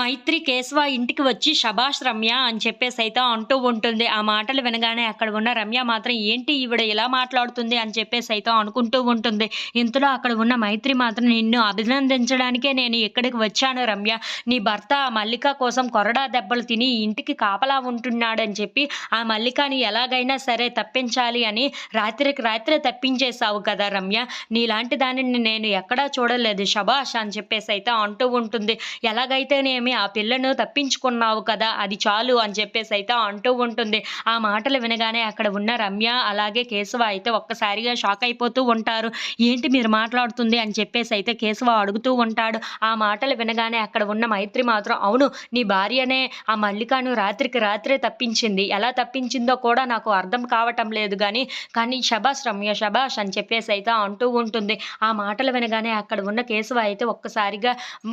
మైత్రి కేశవ ఇంటికి వచ్చి శభాష్ రమ్య అని చెప్పేసి అయితే అంటూ ఉంటుంది. ఆ మాటలు వినగానే అక్కడ ఉన్న రమ్య మాత్రం ఏంటి ఈవిడ ఇలా మాట్లాడుతుంది? అని చెప్పేసి అయితే అనుకుంటూ ఉంటుంది. ఇంతలో అక్కడ ఉన్న మైత్రి మాత్రం నిన్ను అభినందించడానికే నేను ఇక్కడికి వచ్చాను రమ్య. నీ భర్త మల్లిక కోసం కొరడా దెబ్బలు తిని ఇంటికి కాపలా ఉంటున్నాడని చెప్పి ఆ మల్లికని ఎలాగైనా సరే తప్పించాలి అని రాత్రికి రాత్రే తప్పించేశావు కదా రమ్య. నీలాంటి దానిని నేను ఎక్కడా చూడలేదు శబాష్ అని చెప్పేసి అయితే అంటూ ఉంటుంది. ఎలాగైతేనేమి ఆ పిల్లను తప్పించుకున్నావు కదా అది చాలు అని చెప్పేసి అయితే అంటూ ఉంటుంది. ఆ మాటలు వినగానే అక్కడ ఉన్న రమ్య అలాగే కేశవ అయితే ఒక్కసారిగా షాక్ అయిపోతూ ఉంటారు. ఏంటి మీరు మాట్లాడుతుంది? అని చెప్పేసి అయితే కేశవ అడుగుతూ ఉంటాడు. ఆ మాటలు వినగానే అక్కడ ఉన్న మైత్రి మాత్రం అవును నీ భార్యనే ఆ మల్లికను రాత్రికి రాత్రే తప్పించింది. ఎలా తప్పించిందో కూడా నాకు అర్థం కావటం లేదు కానీ కానీ శబాష్ రమ్య శబాష్ అని చెప్పేసి అయితే అంటూ ఉంటుంది. ఆ మాటలు వినగానే అక్కడ ఉన్న కేశవ అయితే ఒక్కసారిగా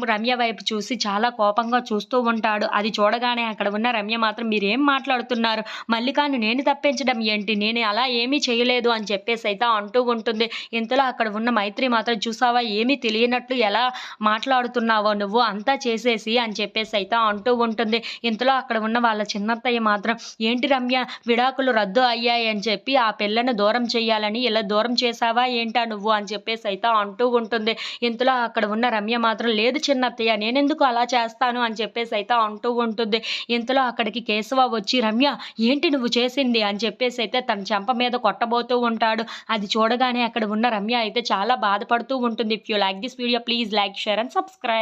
రమ్య వైపు చూసి చాలా కోపంగా చూస్తూ ఉంటాడు. అది చూడగానే అక్కడ ఉన్న రమ్య మాత్రం మీరేం మాట్లాడుతున్నారు? మల్లికాను నేను తప్పించడం ఏంటి? నేను అలా ఏమీ చేయలేదు అని చెప్పేసి అయితే అంటూ ఉంటుంది. ఇంతలో అక్కడ ఉన్న మైత్రి మాత్రం చూసావా? ఏమీ తెలియనట్లు ఎలా మాట్లాడుతున్నావో నువ్వు? అంతా చేసేసి అని చెప్పేసి అయితే అంటూ ఉంటుంది. ఇంతలో అక్కడ ఉన్న వాళ్ళ చిన్నత్తయ్య మాత్రం ఏంటి రమ్య? విడాకులు రద్దు అయ్యాయి అని చెప్పి ఆ పిల్లను దూరం చేయాలని ఇలా దూరం చేసావా ఏంటా నువ్వు? అని చెప్పేసి అయితే అంటూ ఉంటుంది. ఇంతలో అక్కడ ఉన్న రమ్య మాత్రం లేదు చిన్నత్తయ్య నేనెందుకు అలా చేస్తాను చేస్తాను అని చెప్పేసి అయితే అంటూ ఉంటుంది. ఇంతలో అక్కడికి కేశవ వచ్చి రమ్య ఏంటి నువ్వు చేసింది? అని చెప్పేసి అయితే తన చెంప మీద కొట్టబోతూ ఉంటాడు. అది చూడగానే అక్కడ ఉన్న రమ్య అయితే చాలా బాధపడుతూ ఉంటుంది. If you like this video please like share and subscribe